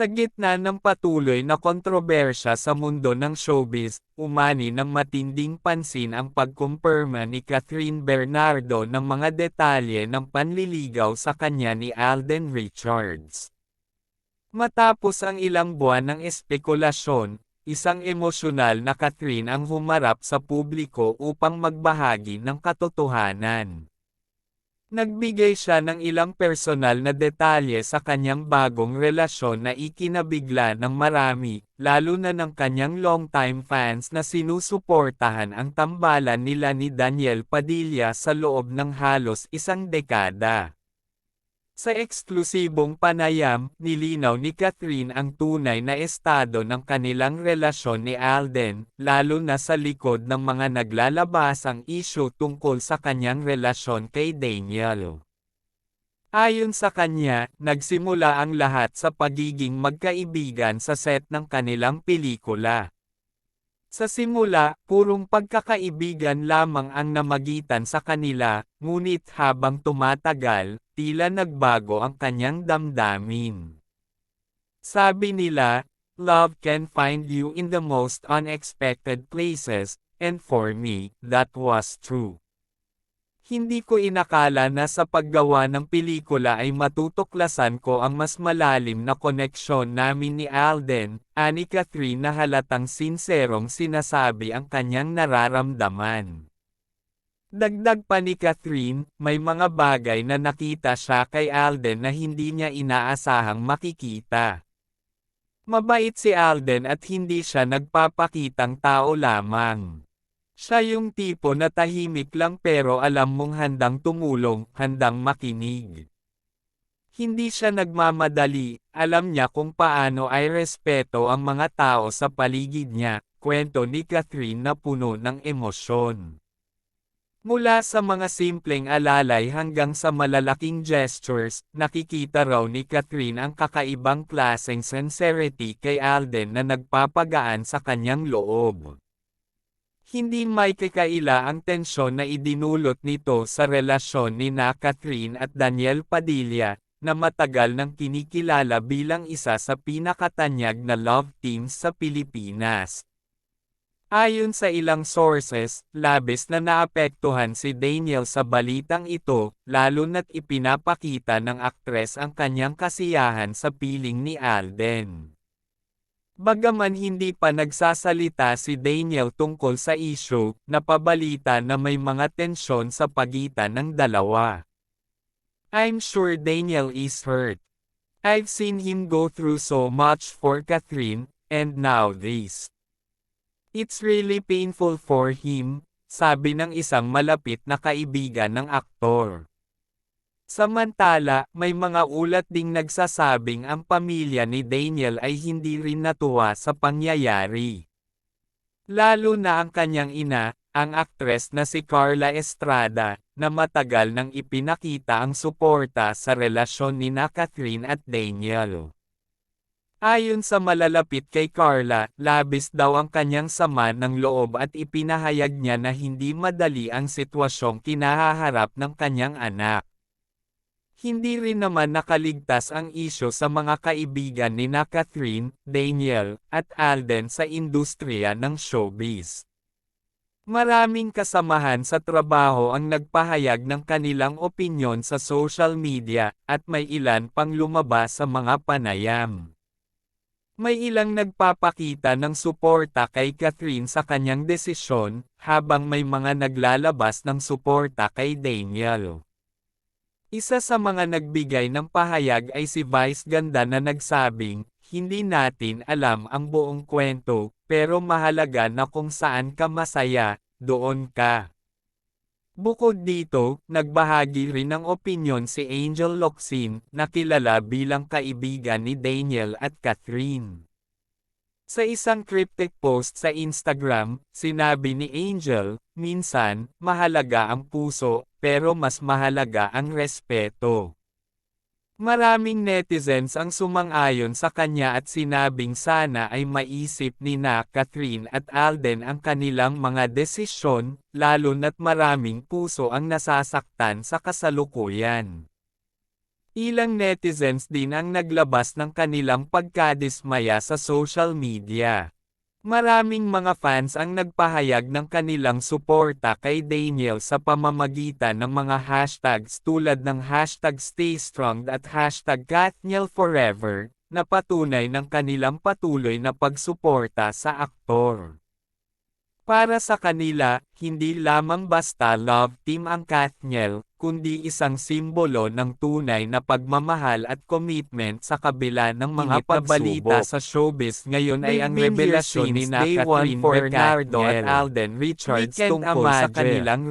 Sa gitna ng patuloy na kontrobersya sa mundo ng showbiz, umani ng matinding pansin ang pagkumpirma ni Catherine Bernardo ng mga detalye ng panliligaw sa kanya ni Alden Richards. Matapos ang ilang buwan ng espekulasyon, isang emosyonal na Catherine ang humarap sa publiko upang magbahagi ng katotohanan. Nagbigay siya ng ilang personal na detalye sa kanyang bagong relasyon na ikinabigla ng marami, lalo na ng kanyang longtime fans na sinusuportahan ang tambalan nila ni Daniel Padilla sa loob ng halos isang dekada. Sa eksklusibong panayam, nilinaw ni Catherine ang tunay na estado ng kanilang relasyon ni Alden, lalo na sa likod ng mga naglalabasang isyu tungkol sa kanyang relasyon kay Daniel. Ayon sa kanya, nagsimula ang lahat sa pagiging magkaibigan sa set ng kanilang pelikula. Sa simula, purong pagkakaibigan lamang ang namagitan sa kanila, ngunit habang tumatagal, tila nagbago ang kanyang damdamin. Sabi nila, love can find you in the most unexpected places, and for me, that was true. Hindi ko inakala na sa paggawa ng pelikula ay matutuklasan ko ang mas malalim na koneksyon namin ni Alden, ani Catherine na halatang sinserong sinasabi ang kanyang nararamdaman. Dagdag pa ni Catherine, may mga bagay na nakita siya kay Alden na hindi niya inaasahang makikita. Mabait si Alden at hindi siya nagpapakitang tao lamang. Siya yung tipo na tahimik lang pero alam mong handang tumulong, handang makinig. Hindi siya nagmamadali, alam niya kung paano ay respeto ang mga tao sa paligid niya, kwento ni Catherine na puno ng emosyon. Mula sa mga simpleng alalay hanggang sa malalaking gestures, nakikita raw ni Catherine ang kakaibang klaseng sincerity kay Alden na nagpapagaan sa kanyang loob. Hindi may kakaila ang tensyon na idinulot nito sa relasyon ni na Catherine at Daniel Padilla, na matagal nang kinikilala bilang isa sa pinakatanyag na love teams sa Pilipinas. Ayon sa ilang sources, labis na naapektuhan si Daniel sa balitang ito, lalo na't ipinapakita ng aktres ang kanyang kasiyahan sa piling ni Alden. Bagaman hindi pa nagsasalita si Daniel tungkol sa issue, napabalita na may mga tensyon sa pagitan ng dalawa. I'm sure Daniel is hurt. I've seen him go through so much for Catherine, and now this. It's really painful for him, sabi ng isang malapit na kaibigan ng aktor. Samantala, may mga ulat ding nagsasabing ang pamilya ni Daniel ay hindi rin natuwa sa pangyayari. Lalo na ang kanyang ina, ang aktres na si Carla Estrada, na matagal nang ipinakita ang suporta sa relasyon ni na Catherine at Daniel. Ayon sa malalapit kay Carla, labis daw ang kanyang sama ng loob at ipinahayag niya na hindi madali ang sitwasyong kinahaharap ng kanyang anak. Hindi rin naman nakaligtas ang isyo sa mga kaibigan ni na Catherine, Daniel, at Alden sa industriya ng showbiz. Maraming kasamahan sa trabaho ang nagpahayag ng kanilang opinyon sa social media, at may ilan pang lumabas sa mga panayam. May ilang nagpapakita ng suporta kay Catherine sa kanyang desisyon, habang may mga naglalabas ng suporta kay Daniel. Isa sa mga nagbigay ng pahayag ay si Vice Ganda na nagsabing, hindi natin alam ang buong kwento, pero mahalaga na kung saan ka masaya, doon ka. Bukod dito, nagbahagi rin ng opinyon si Angel Locsin, na kilala bilang kaibigan ni Daniel at Catherine. Sa isang cryptic post sa Instagram, sinabi ni Angel, minsan, mahalaga ang puso, pero mas mahalaga ang respeto. Maraming netizens ang sumang-ayon sa kanya at sinabing sana ay maisip ni na Catherine at Alden ang kanilang mga desisyon, lalo na't maraming puso ang nasasaktan sa kasalukuyan. Ilang netizens din ang naglabas ng kanilang pagkadismaya sa social media. Maraming mga fans ang nagpahayag ng kanilang suporta kay Daniel sa pamamagitan ng mga hashtags tulad ng hashtag StayStrong at hashtag CatnielForever, na patunay ng kanilang patuloy na pagsuporta sa aktor. Para sa kanila, hindi lamang basta love team ang Katniel, kundi isang simbolo ng tunay na pagmamahal at commitment sa kabila ng mga Init na balita pagsubok. sa showbiz ngayon ay ang revelasyon ni na Catherine Bernardo at. Alden Richards tungkol sa kanilang